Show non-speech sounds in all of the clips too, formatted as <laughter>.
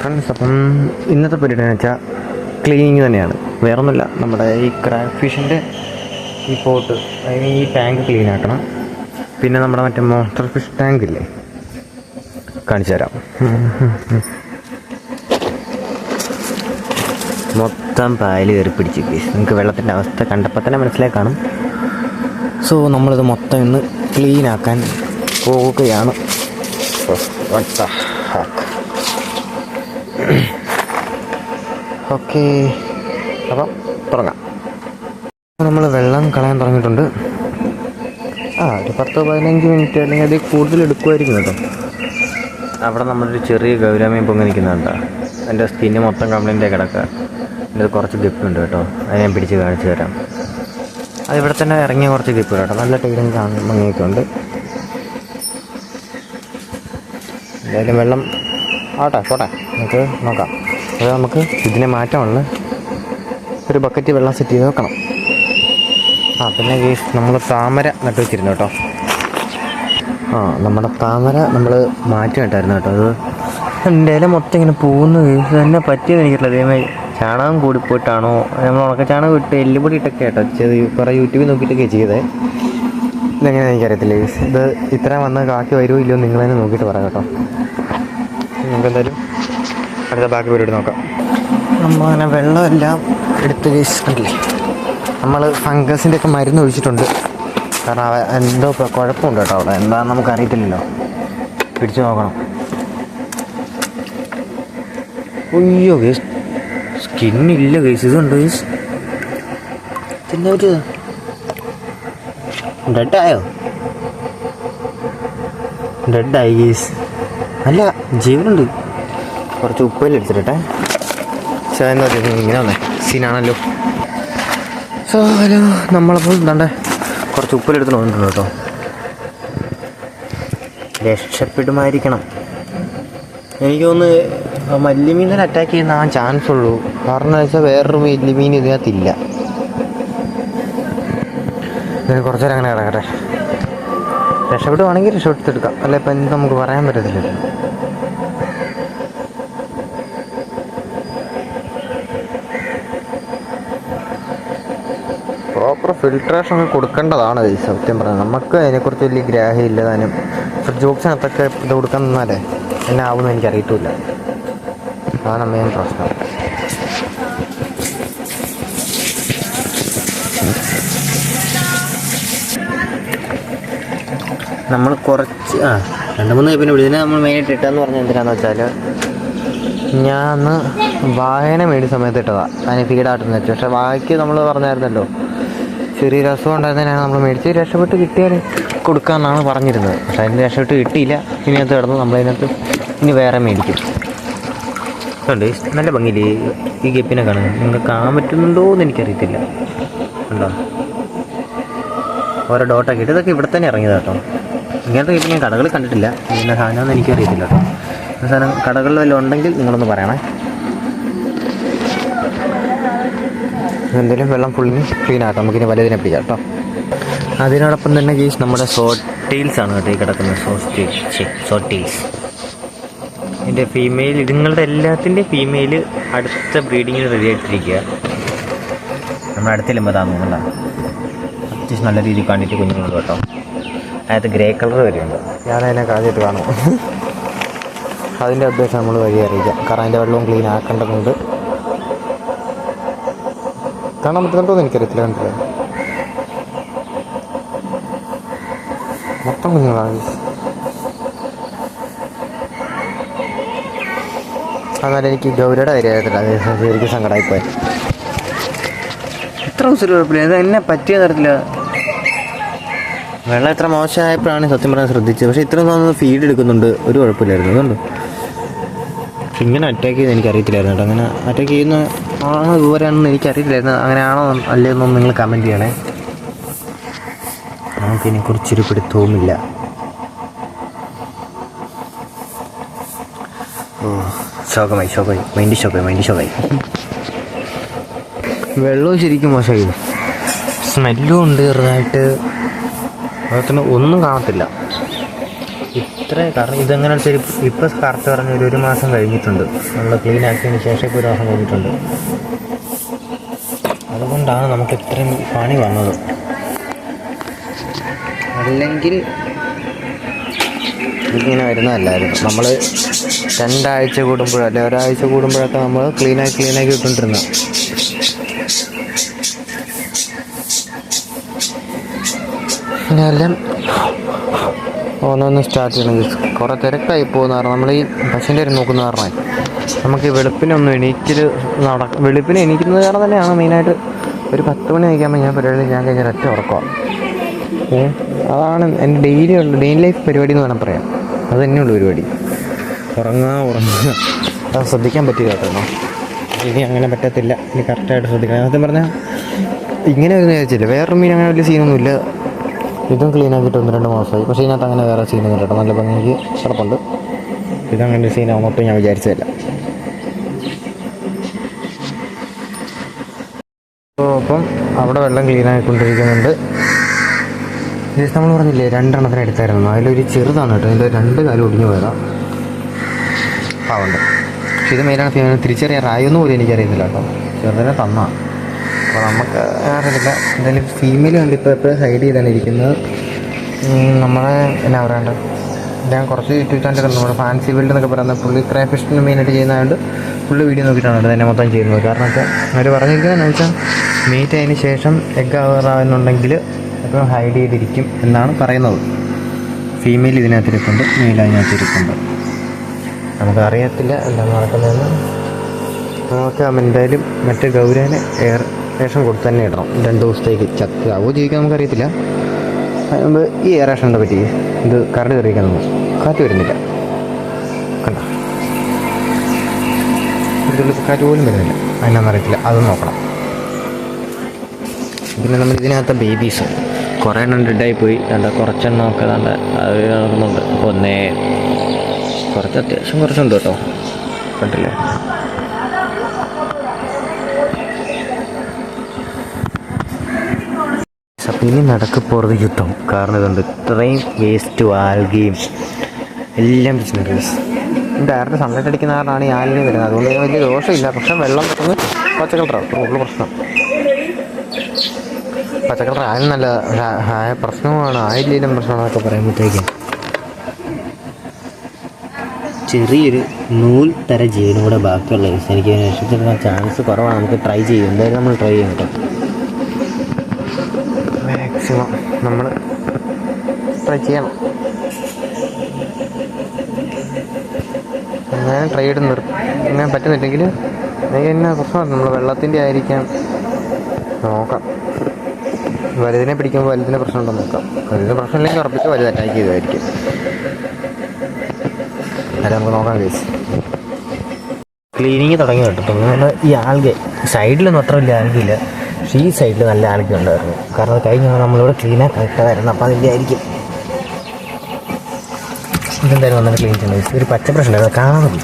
Friends അപ്പം ഇന്നത്തെ പരിപാടി എന്ന് വെച്ചാൽ ക്ലീനിങ് തന്നെയാണ്. വേറൊന്നുമില്ല നമ്മുടെ ഈ ക്രാക്ക് ഫിഷിന്റെ ഈ പോട്ട് അതിന് ഈ ടാങ്ക് ക്ലീൻ ആക്കണം. പിന്നെ നമ്മുടെ മറ്റേ മോസ്റ്റർ ഫിഷ് ടാങ്ക് ഇല്ലേ? കാണിച്ചു തരാം. മൊത്തം പായൽ കയറി പിടിച്ച് നിങ്ങൾക്ക് വെള്ളത്തിന്റെ അവസ്ഥ കണ്ടപ്പോൾ തന്നെ മനസ്സിലായി കാണും. സോ നമ്മളിത് മൊത്തം ഇന്ന് ക്ലീനാക്കാൻ പോവുകയാണ്. <coughs> ഓക്കെ. അപ്പം തുടങ്ങാം. നമ്മൾ വെള്ളം കളയാൻ തുടങ്ങിയിട്ടുണ്ട്. ആ ഒരു പത്ത് പതിനഞ്ച് മിനിറ്റ് അല്ലെങ്കിൽ അതിൽ കൂടുതൽ എടുക്കുമായിരിക്കും കേട്ടോ. അവിടെ നമ്മളൊരു ചെറിയ ഗൗരാമയും പൊങ്ങി നിൽക്കുന്നുണ്ടോ എന്റെ സ്കിന്ന് മൊത്തം കംപ്ലൈന്റ് കിടക്കുക. എന്റെ കുറച്ച് ഗപ്പുണ്ട് കേട്ടോ. അത് ഞാൻ പിടിച്ച് കാണിച്ചു തരാം. അത് ഇവിടെ തന്നെ ഇറങ്ങിയ കുറച്ച് ഗപ്പ് കേട്ടോ. നല്ല ടൈലും കാണും ഭംഗിയൊക്കെ ഉണ്ട്. എന്തായാലും വെള്ളം ആട്ടെ പോട്ടെ. നമുക്ക് നോക്കാം. അത് നമുക്ക് ഇതിനെ മാറ്റമുള്ള ഒരു ബക്കറ്റ് വെള്ളം സെറ്റ് ചെയ്ത് വെക്കണം. ആ പിന്നെ ഗേസ് നമ്മൾ താമര നട്ടു വെച്ചിരുന്നു കേട്ടോ. ആ നമ്മുടെ താമര നമ്മൾ മാറ്റി നട്ടായിരുന്നു കേട്ടോ. അത് എന്റെ ഇല മൊത്തം ഇങ്ങനെ പോകുന്ന കേസ് തന്നെ പറ്റിയെന്ന് എനിക്കറിയില്ല. ദൈവമായി ചാണകം കൂടിപ്പോയിട്ടാണോ? നമ്മൾ ഉണക്ക ചാണകം ഇട്ട് എല്ലുപൊടി ഇട്ടൊക്കെ കേട്ടോ ചെയ്ത് കുറേ യൂട്യൂബിൽ നോക്കിയിട്ടൊക്കെ ചെയ്തത് ഇതെങ്ങനെ എനിക്കറിയത്തില്ല ഗേസ് ഇത് ഇത്ര വന്ന് കാക്കി വരുമോ ഇല്ലയോ നിങ്ങൾ തന്നെ നോക്കിയിട്ട് പറയാം കേട്ടോ. നിങ്ങൾക്ക് എന്തായാലും അടുത്ത ബാക്കി പരിപാടി നോക്കാം. നമ്മൾ അങ്ങനെ വെള്ളമെല്ലാം എടുത്ത് കണ്ടില്ലേ നമ്മൾ ഫംഗസിന്റെ ഒക്കെ മരുന്ന് ഒഴിച്ചിട്ടുണ്ട്. കാരണം അവ എന്തോ ഇപ്പോൾ കുഴപ്പമുണ്ട് കേട്ടോ അവിടെ. എന്താണെന്ന് നമുക്ക് അറിയത്തില്ലല്ലോ പിടിച്ചു നോക്കണം. അയ്യോ ഗേസ് സ്കിന്നില്ല ഗേസ് ഇതുണ്ട് ഗേസ് ഒരു ഡെഡായോ? ഡെഡായി ഗേസ് അല്ല ജീവനുണ്ട്. കുറച്ച് ഉപ്പയിൽ എടുത്തിട്ടെ എന്താ ഇങ്ങനെ വന്നേ. സീനാണല്ലോ. സോ ഹലോ നമ്മളപ്പോൾ എന്താണ്ടേ കുറച്ച് ഉപ്പിലെടുത്ത് വന്നിട്ടുണ്ട് കേട്ടോ. രക്ഷപ്പെടുമായിരിക്കണം. എനിക്ക് തോന്നുന്നു മല്ലിമീനെ അറ്റാക്ക് ചെയ്യുന്ന ആ ചാൻസ് ഉള്ളൂ. കാരണം വെച്ചാൽ വേറൊരു മല്ലിമീൻ ഇതിനകത്തില്ല. ഇതിന് കുറച്ച് നേരം അങ്ങനെ കിടക്കട്ടെ. രക്ഷപ്പെടുവാണെങ്കിൽ രക്ഷപ്പെടുത്തെടുക്കാം അല്ല ഇപ്പം എന്ത് നമുക്ക് പറയാൻ പറ്റത്തില്ലല്ലോ. പ്രോപ്പർ ഫിൽട്രേഷൻ കൊടുക്കേണ്ടതാണ് സത്യം പറഞ്ഞാൽ നമുക്ക് അതിനെക്കുറിച്ച് വലിയ ഗ്രാഹ്യം ഇല്ല താനും. ഫ്രിഡ്ജ് ബോക്സിനകത്തൊക്കെ ഇത് കൊടുക്കാൻ നിന്നാലേ എന്നെ ആവുമെന്ന് എനിക്കറിയിട്ടില്ല അതാണ് മെയിൻ പ്രശ്നം. നമ്മൾ കുറച്ച് ആ രണ്ട് മൂന്ന് പിന്നെ ഇതിനെ നമ്മൾ മെയിനായിട്ട് ഇട്ടതെന്ന് പറഞ്ഞാൽ എന്തിനാന്ന് വെച്ചാൽ ഞാൻ അന്ന് വായന മേടിച്ച സമയത്ത് ഇട്ടതാണ് അതിന് ഫീഡാട്ടെന്ന് വെച്ചു. പക്ഷേ വായിക്ക് നമ്മൾ പറഞ്ഞായിരുന്നല്ലോ ചെറിയൊരു അസുഖം ഉണ്ടായിരുന്നതിനാണ് നമ്മൾ മേടിച്ച് രക്ഷപ്പെട്ട് കിട്ടിയാൽ കൊടുക്കാമെന്നാണ് പറഞ്ഞിരുന്നത്. പക്ഷേ അതിന് രക്ഷപ്പെട്ട് കിട്ടിയില്ല. ഇനി അത് കിടന്നു നമ്മളതിനകത്ത് ഇനി വേറെ മേടിക്കും. ഉണ്ട് നല്ല ഭംഗിയില്ലേ? ഈ- ഗപ്പിനെ കാണുന്നത് നിങ്ങൾക്ക് കാണാൻ പറ്റുന്നുണ്ടോ എന്ന് എനിക്കറിയത്തില്ല. ഉണ്ടോ ഓരോ ഡോട്ടൊക്കെ ഇട്ട് ഇതൊക്കെ ഇവിടെ തന്നെ ഇറങ്ങിയത് കേട്ടോ. ഇങ്ങനത്തെ ഗപ്പി ഞാൻ കടകളിൽ കണ്ടിട്ടില്ല. ഇങ്ങനെ സാധനമൊന്നും എനിക്കറിയത്തില്ല കേട്ടോ. സാധനം കടകളിൽ വല്ലതും ഉണ്ടെങ്കിൽ നിങ്ങളൊന്ന് പറയണേ. എന്തെങ്കിലും വെള്ളം ഫുള്ളിന് ക്ലീൻ ആക്കാം. നമുക്കിനി വലുതിനെ പിടിക്കാം കേട്ടോ. അതിനോടൊപ്പം തന്നെ ഗീസ് നമ്മുടെ സോട്ടീൽസ് ആണ് കേട്ടോ ഈ കിടക്കുന്നത്. സോസ്റ്റീൽസ് സോട്ടീൽസ് ഇതിന്റെ ഫീമെയിൽ ഇതുങ്ങളുടെ എല്ലാത്തിന്റെയും ഫീമെയിൽ അടുത്ത ബ്രീഡിങ്ങിന് റെഡി ആയിട്ടിരിക്കുക. നമ്മുടെ അടുത്തില്ലുമ്പോൾ തോന്നുന്നുണ്ടോ അത്യാവശ്യം നല്ല രീതിയിൽ കണ്ടിട്ട് കുഞ്ഞുങ്ങൾ കേട്ടോ. അതിനകത്ത് ഗ്രേ കളർ വരുന്നുണ്ട് ഞാനതിനെ കാണിച്ചിട്ട് കാണും. <laughs> അതിന്റെ ഉദ്ദേശം നമ്മൾ വഴി അറിയിക്കാം. കാരണം അതിന്റെ വെള്ളവും ക്ലീൻ ആക്കേണ്ടതുണ്ട്. കാണാൻ പറ്റുന്നുണ്ടോ എന്ന് എനിക്കറിയത്തില്ല കണ്ടില്ല മൊത്തം കുഞ്ഞുങ്ങളാണ്. എന്നാലും എനിക്ക് ഗൗരിയുടെ കാര്യമായിട്ടില്ല ശരിക്കും സങ്കടമായിപ്പോയി ഇത്ര ദിവസം കുഴപ്പമില്ല ഇത് എന്നെ പറ്റിയ തരത്തില്ല വെള്ളം ഇത്ര മോശമായപ്പോഴാണ് സത്യം പറയാൻ ശ്രദ്ധിച്ചത്. പക്ഷേ ഇത്രയും തോന്നുന്നു ഫീഡ് എടുക്കുന്നുണ്ട്. ഒരു കുഴപ്പമില്ലായിരുന്നു. അതുകൊണ്ട്. ഇങ്ങനെ അറ്റാക്ക് ചെയ്ത് എനിക്ക് അറിയത്തില്ലായിരുന്നു കേട്ടോ. അങ്ങനെ അറ്റാക്ക് ചെയ്യുന്ന ആണോ ഇതുവരെയാണെന്ന് എനിക്ക് അറിയത്തില്ലായിരുന്നു അങ്ങനെയാണോ അല്ലേന്നൊന്നും നിങ്ങൾ കമന്റ് ചെയ്യണേ. നമുക്കിതിനെ കുറിച്ചൊരു പിടുത്തവുമില്ല ഓ ശോകമായി ശോകമായി. Mind ശോകമായി mind ശോകമായി. വെള്ളവും ശരിക്കും മോശമായി സ്മെല്ലും ഉണ്ട് ചെറുതായിട്ട്. അതുപോലെ തന്നെ ഒന്നും കാണത്തില്ല. ഇത്ര. കാരണം ഇതെങ്ങനെ വെച്ചാൽ ഇപ്പോൾ കറക്റ്റ് പറഞ്ഞ ഒരു ഒരു മാസം കഴിഞ്ഞിട്ടുണ്ട്. നമ്മൾ ക്ലീൻ ആക്കിയതിന് ശേഷം ഇപ്പോൾ ഒരു മാസം കഴിഞ്ഞിട്ടുണ്ട്. അതുകൊണ്ടാണ് നമുക്ക് ഇത്രയും പണി വന്നത്. അല്ലെങ്കിൽ ഇതിങ്ങനെ വരുന്നതല്ലായിരുന്നു. നമ്മൾ രണ്ടാഴ്ച കൂടുമ്പോഴോ അല്ലെ ഒരാഴ്ച കൂടുമ്പോഴൊക്കെ നമ്മൾ ക്ലീനാക്കി ക്ലീനാക്കി ഇട്ടുകൊണ്ടിരുന്ന പിന്നെ എല്ലാം ഓരോന്ന് സ്റ്റാർട്ട് ചെയ്യണം. കുറേ തിരക്കായി പോകുന്ന കാരണം നമ്മൾ ഈ ബസ്സിന്റെ ഒരു നോക്കുന്ന കാരണമായി നമുക്ക് വെളുപ്പിനൊന്നും എണീക്കൽ നട വെളുപ്പിന് എണീക്കുന്നത് കാരണം തന്നെയാണ് മെയിനായിട്ട് ഒരു പത്ത് മണി കഴിക്കുമ്പോൾ ഞാൻ പരിപാടി ഞാൻ കഴിഞ്ഞ ഒറ്റ ഉറക്കുക അതാണ് എന്റെ ഡെയിലി ഉള്ള ഡെയിലി ലൈഫ് പരിപാടി എന്ന് വേണം പറയാം അത് തന്നെയുള്ള പരിപാടി. ഉറങ്ങാ ഉറങ്ങുക അത് ശ്രദ്ധിക്കാൻ പറ്റില്ല കേട്ടോ ഇനി അങ്ങനെ പറ്റത്തില്ല. ഇനി കറക്റ്റായിട്ട് ശ്രദ്ധിക്കണം. സത്യം പറഞ്ഞാൽ ഇങ്ങനെ ഒന്നും വിചാരിച്ചില്ല വേറൊരു മീൻ അങ്ങനെ വലിയ സീനൊന്നുമില്ല ഇതും ക്ലീൻ ആക്കിയിട്ട് ഒന്ന് രണ്ട് മാസമായി. പക്ഷേ ഇതിനകത്ത് അങ്ങനെ വേറെ സീനൊന്നും കേട്ടോ. നല്ല ഭംഗിക്ക് കിടപ്പുണ്ട് ഇതങ്ങനെ സീനാകും ഒട്ടും ഞാൻ വിചാരിച്ചതല്ല. അപ്പം അവിടെ വെള്ളം ക്ലീൻ ആയിക്കൊണ്ടിരിക്കുന്നുണ്ട്. ജസ്റ്റ് നമ്മൾ പറഞ്ഞില്ലേ രണ്ടെണ്ണത്തിന് എടുത്തായിരുന്നു. അതിലൊരു ചെറുതാണ് കേട്ടോ. ഇതിന്റെ രണ്ട് കാലം ഒടിഞ്ഞു പോയതാ. പാവുണ്ട് പക്ഷെ ഇത് മെയിനാണ് ഫീമെയിൽ തിരിച്ചറിയാറായൊന്നും പോലും എനിക്കറിയുന്നില്ല കേട്ടോ. ചെറുതിനെ തന്നാ. അപ്പോൾ നമുക്ക് അറിയില്ല. എന്തായാലും ഫീമെയിൽ കണ്ടിപ്പോൾ എപ്പോഴും ഹൈഡ് ചെയ്താണ് ഇരിക്കുന്നത് നമ്മളെ എന്നാ പറയണ്ട? ഞാൻ കുറച്ച് യൂട്യൂബ് ചാനൽ കണ്ടു. ഫാൻസി ബിൽഡ് എന്നൊക്കെ പറയുന്നത് പുള്ളി ക്രാഫിഷ്ടിന് മെയിനായിട്ട് ചെയ്യുന്നതുകൊണ്ട് പുള്ളി വീഡിയോ നോക്കിയിട്ടാണ് കേട്ടോ തന്നെ മൊത്തം ചെയ്യുന്നത്. കാരണം വെച്ചാൽ അവർ പറഞ്ഞിരിക്കുന്നതെന്ന് വെച്ചാൽ മീറ്റ് അതിന് ശേഷം എഗ് ആവാറാവുന്നുണ്ടെങ്കിൽ എപ്പോഴും ഹൈഡ് ചെയ്തിരിക്കും എന്നാണ് പറയുന്നത്. ഫീമെയിൽ ഇതിനകത്തിരിപ്പുണ്ട് മെയിൽ അതിനകത്തിരിപ്പുണ്ട്. നമുക്ക് അറിയത്തില്ല എന്താണ് നടക്കുന്നതെന്ന്. നമുക്ക് എന്തായാലും മറ്റേ ഗൗരവനെ എയർ റേഷൻ കൊടുത്ത് തന്നെ ഇടണം. രണ്ട് ദിവസത്തേക്ക് ചത്ത്. ആവോ ജീവിക്കാൻ നമുക്കറിയത്തില്ല. അതിന് മുമ്പ് ഈ റേഷനെ പറ്റി ഇത് കറണ്ട് തെറിയിക്കാൻ നമ്മൾ കാറ്റ് വരുന്നില്ല. കണ്ട? കാറ്റ് പോലും വരുന്നില്ല. അതിനൊന്നും അറിയത്തില്ല. അതും നോക്കണം. പിന്നെ നമ്മൾ ഇതിനകത്ത് ബേബീസ് കുറേ എണ്ണം ഡെഡായി പോയി കണ്ട? കുറച്ചെണ്ണം ഒക്കെ കണ്ട അത് നടക്കുന്നുണ്ട്. ഒന്നേ കുറച്ച് അത്യാവശ്യം കുറച്ചുണ്ട് കേട്ടോ. കണ്ടില്ലേ? ഇനി നടക്ക പോகிறது യുദ്ധം. കാരണം ഇതുണ്ട് ഇത്രയും വേസ്റ്റ് ആൽഗയും എല്ലാം ബിസിനസ് ഡയറക്റ്റ് സൺലൈറ്റ് അടിക്കുന്ന കാരണമാണ് ഈ ആലിനി വരുന്നത്. അതുകൊണ്ട് വലിയ ദോഷമില്ല. പക്ഷെ വെള്ളം പെട്ടെന്ന് പച്ചക്കളറാണ് ഉള്ള പ്രശ്നം. പച്ചക്കളർ ആൽ നല്ല പ്രശ്നമാണ്. ആയില്ലേലും പ്രശ്നമാണെന്നൊക്കെ പറയുമ്പോഴത്തേക്കും. ചെറിയൊരു നൂൽ തര ജീവനും കൂടെ ബാക്കിയുള്ള എനിക്ക് രക്ഷപ്പെടുന്ന ചാൻസ് കുറവാണ്. നമുക്ക് ട്രൈ ചെയ്യും. എന്തായാലും നമ്മൾ ട്രൈ ചെയ്യും കേട്ടോ. ട്രൈ ചെയ്യണം ഞാൻ ട്രൈ ചെയ്ത് നിർ അങ്ങനെ പറ്റുന്നില്ലെങ്കിൽ എനിക്ക് എന്നാ പ്രശ്നമാണ് നമ്മൾ വെള്ളത്തിന്റെ ആയിരിക്കാം. നോക്കാം. വലുതിനെ പിടിക്കുമ്പോൾ വലുതിന് പ്രശ്നമുണ്ടോ നോക്കാം. വലുതിന് പ്രശ്നമില്ലെങ്കിൽ ഉറപ്പിച്ച് വലുത് അറ്റാക്ക് ചെയ്തായിരിക്കും അല്ല നമുക്ക് നോക്കാം കേസ് ക്ലീനിങ് തുടങ്ങി നമ്മൾ ഈ ആൽഗ സൈഡിലൊന്നും അത്ര വലിയ ആൽഗയില്ല. പക്ഷേ ഈ സൈഡിൽ നല്ല ആൽഗ ഉണ്ടായിരുന്നു. കാരണം അത് കഴിഞ്ഞ തവണ നമ്മളിവിടെ ക്ലീനാക്കി ഇട്ടതായിരുന്നു. അപ്പോൾ അതിന്റെ ആയിരിക്കും ഇതെന്തായാലും വന്നിട്ട് ക്ലീൻ ചെയ്യണം ഒരു പച്ച ഉണ്ടായിരുന്നു അത് കാണാൻ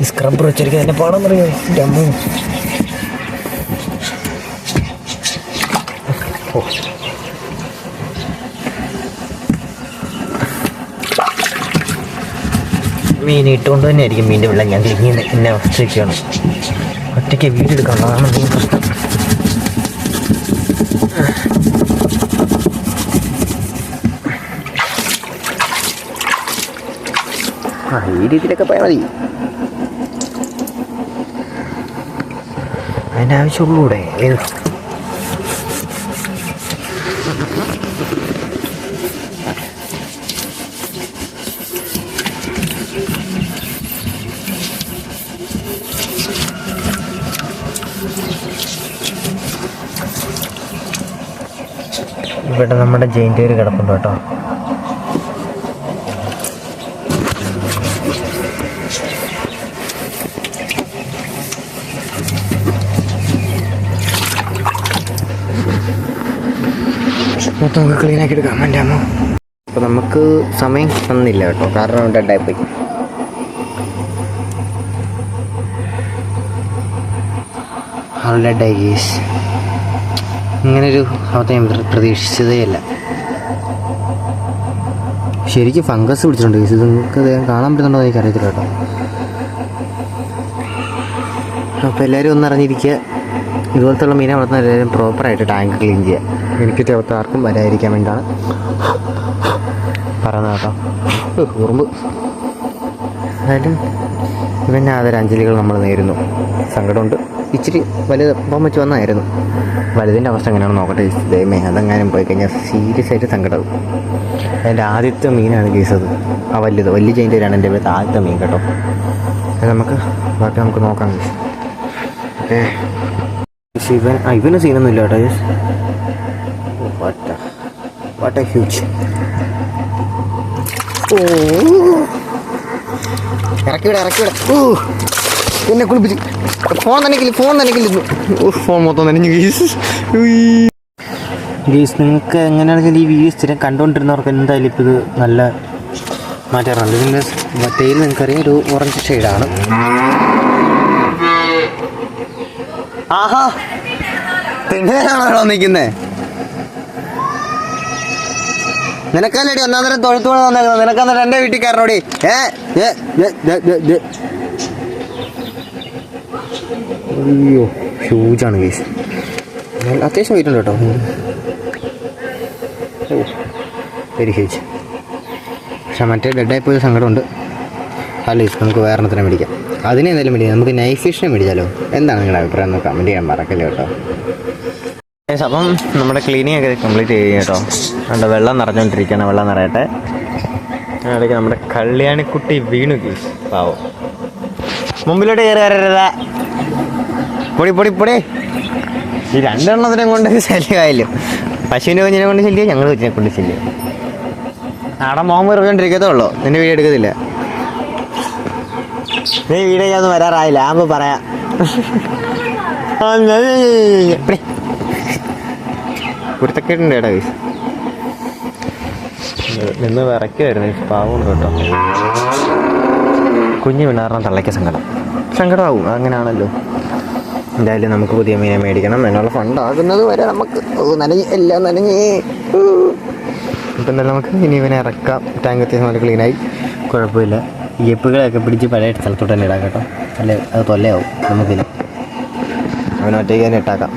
ഈ സ്ക്രബ്ബർ വെച്ചിരിക്കുന്നത് എന്നെ പാടാൻ പറയുമോ ഡമ്മു മീൻ ഇട്ടുകൊണ്ട് തന്നെ ആയിരിക്കും മീന്റെ വെള്ളം ഞാൻ ക്ലീൻ എന്നെ ഒറ്റയ്ക്കാണ് ഒറ്റയ്ക്ക് വീട് അതാണ് മെയിൻ പ്രശ്നം. ഈ രീതിയിലൊക്കെ പോയാൽ മതി. അതിന്റെ ആവശ്യമുള്ളൂടെ ഇവിടെ നമ്മുടെ ജയിന്റെ ഒരു കിടപ്പുണ്ട് കേട്ടോ. മൊത്തം നമുക്ക് ക്ലീൻ ആക്കി എടുക്കാം എന്റെ അമ്മ? അപ്പോൾ നമുക്ക് സമയം തന്നില്ല കേട്ടോ. കാരണം ഡെഡായി പോയി ഡെഡായി കേസ് ഇങ്ങനൊരു അവസ്ഥ ഞാൻ പ്ര- പ്രതീക്ഷിച്ചതേ അല്ല. ശരിക്കും ഫംഗസ് പിടിച്ചിട്ടുണ്ട് ഇത് നിങ്ങൾക്ക് കാണാൻ പറ്റുന്നുണ്ടോ എന്ന് എനിക്കറിയത്തില്ല കേട്ടോ. അപ്പോൾ എല്ലാവരും ഒന്ന് അറിഞ്ഞിരിക്കുക. ഇതുപോലത്തുള്ള മീനെ വളർത്തുന്ന എല്ലാവരും പ്രോപ്പറായിട്ട് ടാങ്ക് ക്ലീൻ ചെയ്യുക. എനിക്ക് ചേർത്ത് ആർക്കും വരാതിരിക്കാൻ വേണ്ടിയാണ് പറയുന്നത് കേട്ടോ. കുറുമ്പ്. ഉറുമ്പ് എന്തായാലും ഇവന്റെ ആദരാഞ്ജലികൾ നമ്മൾ നേരുന്നു. സങ്കടമുണ്ട്. ഇച്ചിരി വലുത് വലുപ്പം വെച്ച് വന്നായിരുന്നു. വലുതിന്റെ അവസ്ഥ എങ്ങനെയാണെന്ന് നോക്കട്ടെ ദൈവമേ. അതെങ്ങാനും പോയി കഴിഞ്ഞാൽ സീരിയസ് ആയിട്ട് സങ്കടമാകും അതിന്റെ ആദ്യത്തെ മീനാണ് കേസത് ആ വലുത് വലിയ ചെയിന്റെയാണ് എന്റെ ഇവിടുത്തെ ആദ്യത്തെ മീൻ കേട്ടോ. അത് നമുക്ക് ബാക്കി നമുക്ക് നോക്കാം കേസ് ഓക്കെ ഇവൻ ആ സീനൊന്നും ഇല്ല കേട്ടോ വാട്ട് വാട്ട വാട്ട ഹ്യൂജ് ഓ. ഇറക്കി വിട ഇറക്കി വിട. ഓ എന്നെ കുളിപ്പിച്ച്. ഫോൺ നനക്കില്ല ഫോൺ നനക്കില്ല ഓ ഫോൺ മൊത്തം നനഞ്ഞു ഗീസ് ഗീസ് നിങ്ങൾക്ക് എങ്ങനെയാണെങ്കിൽ ഈ വീഡിയോ സ്ഥിരം കണ്ടുകൊണ്ടിരുന്നവർക്ക് എന്തായാലും ഇപ്പോൾ ഇത് നല്ല മാറ്റാറുണ്ട് ഇതിന്റെ മറ്റേ നിങ്ങൾക്കറിയാം ഒരു ഓറഞ്ച് ഷെയ്ഡാണ് ആഹാ. തിണ്ണേനാണോ നിൽക്കുന്നേ നിനക്കല്ലേടി ഒന്നാം തരം തൊഴുത്തോടെ തന്നേക്കുന്നത്? നിനക്കന്നിട്ട് എന്റെ വീട്ടിൽ കയറണോടി? ഏ. അയ്യോ ഹ്യൂജാണ് കേസ് അത്യാവശ്യം വെയിറ്റ് ഉണ്ട് കേട്ടോ. വെരി ഹ്യൂജ് പക്ഷെ മറ്റേ ഡെഡായി പോയ സങ്കടമുണ്ട്. അല്ല നമുക്ക് വേറെ എണ്ണത്തിനെ മേടിക്കാം. അതിനെ എന്തായാലും മേടിക്കാം. നമുക്ക് നൈഫ് ഫിഷിനെ മേടിച്ചാലോ? എന്താണ് നിങ്ങളുടെ അഭിപ്രായം? എന്ന് കമന്റ് ചെയ്യാൻ മറക്കല്ലേ കേട്ടോ. അപ്പം നമ്മുടെ ക്ലീനിങ് ഒക്കെ കംപ്ലീറ്റ് ചെയ്യും കേട്ടോ. അവിടെ വെള്ളം നിറഞ്ഞുകൊണ്ടിരിക്കുകയാണ് വെള്ളം നിറയട്ടെ. അതിലേക്ക് നമ്മുടെ കല്യാണിക്കുട്ടി വീണു കീസ് പാവം. മുമ്പിലോട്ട് കയറി വരരുത്. പൊടി പൊടി പൊടി. ഈ രണ്ടെണ്ണത്തിനെ കൊണ്ട് ശല്യമായാലും പശുവിന്റെ കുഞ്ഞിനെ കൊണ്ട് ശല്യം ഞങ്ങൾ കുഞ്ഞിനെ കൊണ്ട് ശല്യം. ആടെ മോൻ വെറുതെ ഉള്ളൂ. നിന്റെ വീഡിയോ എടുക്കത്തില്ല. നീ വീഡിയോ ഒന്നും വരാറായില്ല. ആമ്പ് പറയാം. ആ, ഏടാ ഗൈസ് നിന്ന് വിറയ്ക്കുമായിരുന്നു പാവം കേട്ടോ. കുഞ്ഞു പിള്ളേരുടെ തള്ളയ്ക്ക് സങ്കടം. സങ്കടമാവും. അങ്ങനെയാണല്ലോ. എന്തായാലും നമുക്ക് പുതിയ മീനെ മേടിക്കണം. എന്നുള്ള ഫണ്ടാകുന്നത് വരെ നമുക്ക്. നനഞ്ഞ്. എല്ലാം നനഞ്ഞ്. ഇപ്പം എന്തായാലും നമുക്ക് ഇനി ഇവനെ ഇറക്കാം. ടാങ്ക് അത്യാവശ്യം നല്ല ക്ലീനായി കുഴപ്പമില്ല. എപ്പുകളൊക്കെ പിടിച്ച് പഴയ സ്ഥലത്തോട്ട് തന്നെ ഇടാം കേട്ടോ. അല്ലെ? അത് തൊല്ലയാവും നമുക്കില്ല അവൻ ഒറ്റയ്ക്ക് തന്നെ ഇട്ടാക്കാം.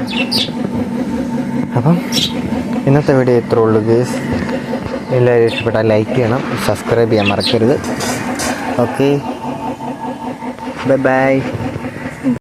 അപ്പം ഇന്നത്തെ വീഡിയോ ഇത്ര ഉള്ളൂ ഗേസ് എല്ലാവരും ഇഷ്ടപ്പെട്ടാൽ ലൈക്ക് ചെയ്യണം സബ്സ്ക്രൈബ് ചെയ്യാൻ മറക്കരുത്. Okay bye bye